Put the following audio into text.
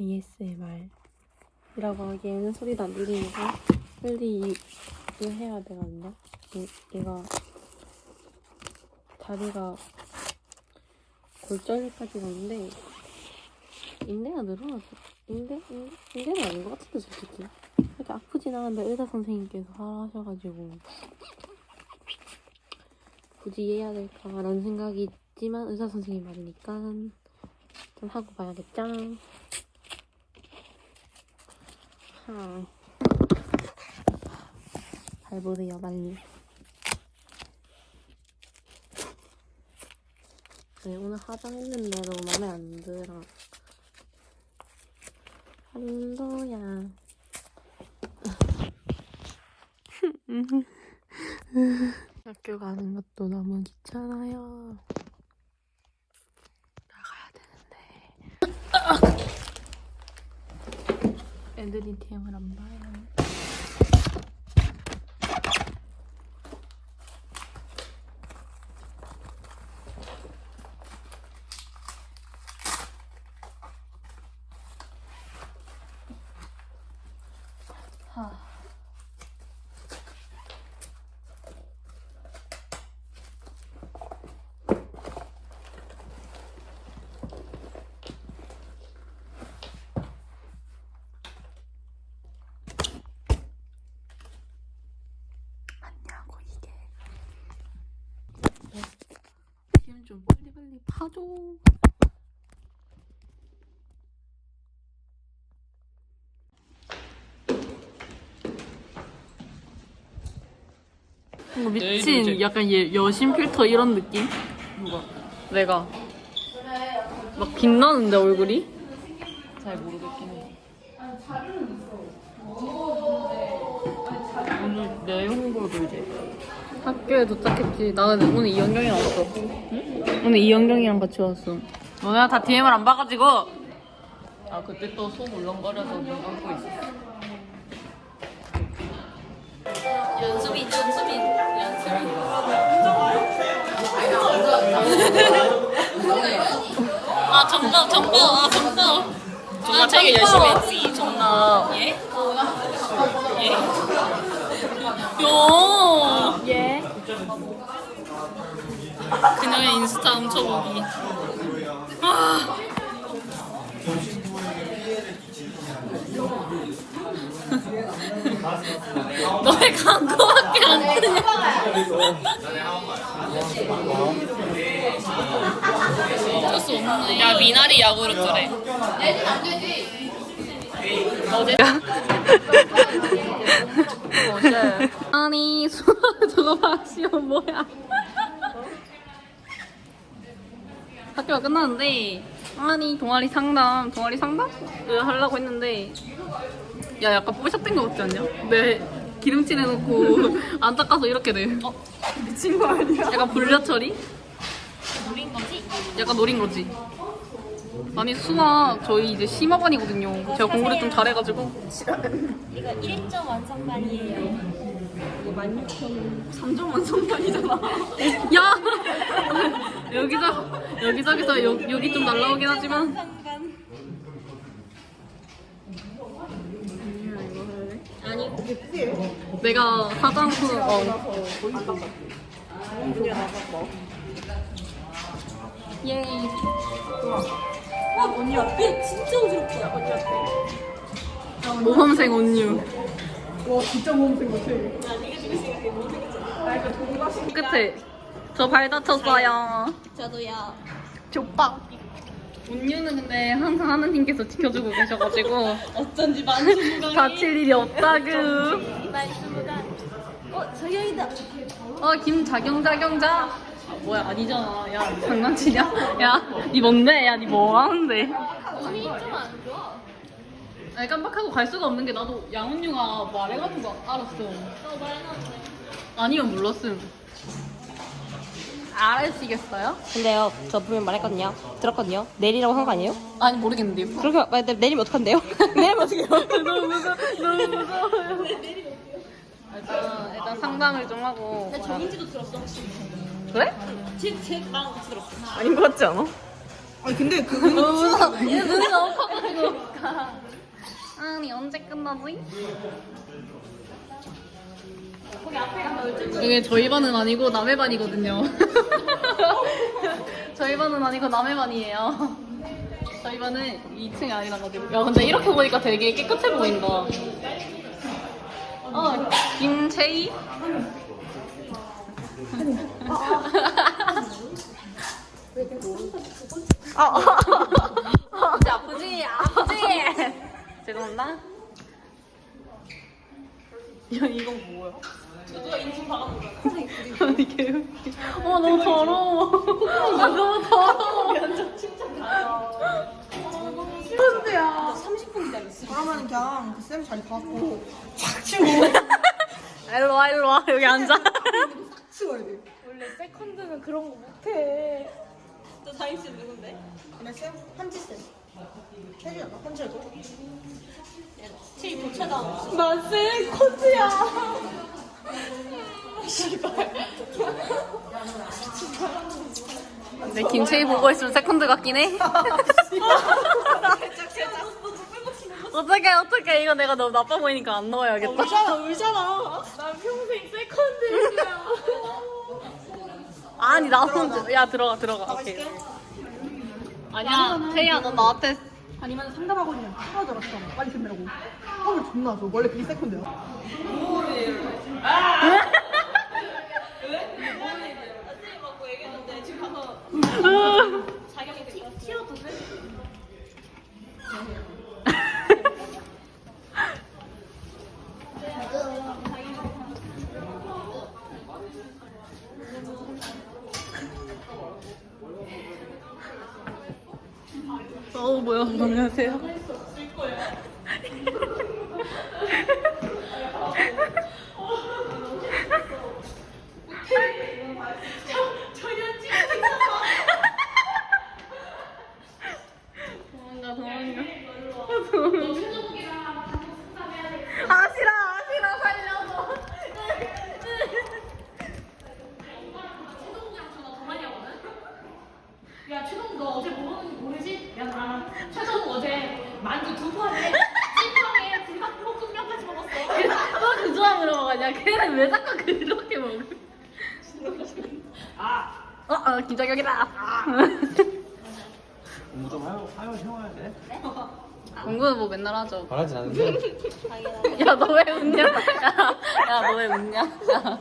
ASMR이라고 하기에는 소리도 안 들리니까 빨리 이거 해야 되거든요. 이, 이거 다리가 골절까지 갔는데 인대가 늘어나서 인대? 인대? 인대는 아닌 것 같은데 솔직히 이렇게 아프진 않은데 의사 선생님께서 하셔가지고 굳이 해야 될까라는 생각이 있지만 의사 선생님 말이니까 좀 하고 봐야겠죠. 하. 잘 보세요 빨리. 네, 오늘 화장했는데도 마음에 안 들어. 한도야. 학교 가는 것도 너무 귀찮아요. 나가야 되는데. 애들이 TM을 안 봐요. 하. 좀 빨리 빨리 파줘 뭔가 미친 약간 얘 여신 필터 이런 느낌? 누가? 내가 막 빛나는데 얼굴이? 잘 모르겠긴 해 오늘 내용 보고 이제 학교에 도착했지. 나 근데 오늘 이현경이랑 왔어 응? 오늘 이현경이랑 같이 왔어. 너네가 다 DM을 안 봐가지고. 아 그때 또 속 울렁거려서 눈 감고 있었어. 연수빈 연수빈 아 정답 정답 아 정답 정말 되게 열심히 했지 정답 예? 예? 요. 예? 그녀의 인스타 훔쳐보기. 아. 너의 광고밖에 안 뜨냐? 어쩔 수 없네. 야 미나리 야구르트래 어제 어제 아니 수아 저거 봐 시험 뭐야 학교가 끝났는데 아니 동아리 상담 동아리 상담을 하려고 했는데 야 약간 뽀샵된 거 같지 않냐? 내 기름칠 해놓고 안 닦아서 이렇게 돼 어? 미친 거 아니야? 약간 불려 처리? 노린 거지? 약간 노린 거지 아니 수학 저희 이제 심화반이거든요. 제가 공부를 좀 잘해가지고. 이거 1점 완성반이에요. 3점 완성반이잖아. 야! 여기저 여기저기서 여, 여기 좀 날라오긴 하지만. 완성반. 아니 내가 화장품 어. 예이 아, 언니 앞에 진짜 어지럽다. 언니 앞에. 모범생 온유 와 진짜 모험생 같아. 지금 생각해. 끝에 저 발 다쳤어요 저도요. 족박 온유는 근데 항상 하느님께서 지켜주고 계셔가지고 어쩐지 만수무강해. 다칠 일이 없다구 만수무강. 어, 저기다. 어 김자경 자경자 아, 뭐야 아니잖아 야 장난치냐 야 니 뭔데 야 니 뭐 하는데 운이 좀 안 좋아. 아니 깜빡하고 갈 수가 없는 게 나도 양은유가 말해가지고 알았어 너 말해놨네. 아니면 몰랐음 알으시겠어요? 근데요, 저 분명 말했거든요. 들었거든요. 내리라고 한 거 아니에요? 아니 모르겠는데요 그렇게 말- 내리면 어떡한데요? 내리면 어떡해요? 너무 무서워 너무 무서워요 일단, 일단 상담을 좀 하고 나 정인지도 들었어. 그래? 제, 제 마음 같이 들었어. 아닌 것 같지 않아? 아니 근데 그얘 눈이 너무 커가지고. 아니 언제 끝나지? 이게 저희 반은 아니고 남의 반이거든요. 저희 반은 아니고 남의 반이에요. 저희 반은 2층이 아니라가지고. 야 근데 이렇게 보니까 되게 깨끗해 보인다. 어 김채희. 아, 아프지 아프지 아프지. 죄송합니다. 야 이건 뭐야? 누가 인중 박아놓은 거야? 아니 개웃기. 어 너무 더러워. 아 너무 더러워. 현지야. 그러면 그냥 그 쌤 자리 받고 일로 와 일로 와 여기 앉아. 치워야 돼. 원래 세컨드는 그런 거 못해. 저 다임 씨 누군데? 그래 쌤? 한지 쌤. 혜주야 나 한지 해줘. 제일 도차다. 나 세컨드야. 근데 김채희 보고 있으면 세컨드 같긴 해. 어떡해 어떡해 이거 내가 너무 나빠 보이니까 안 넣어야겠다. 울잖아 울잖아. 난 평생 세컨드야. 아니 나 혼자 야 들어가 들어가 오케이. 아니야 채희야 너 나한테 아니면 상담학원이야. 하나 들었잖아. 빨리 끝내라고. 하울 존나 줘. 원래 그게 세컨드야. 어 뭐야 안녕하세요. 도망가 도망가. 아 만두 두 판에 찐빵에 불맛 볶음면까지 먹었어. 또 그 조합으로 먹었냐? 걔는 왜 자꾸 그렇게 먹어? 아 어, 어, 김정혁이다. 공부 음, 좀 하여, 하여 해야 돼. 공부는 뭐 맨날 하죠. 바라진 않은데 야, 너 왜 웃냐? 야너왜 웃냐? 야.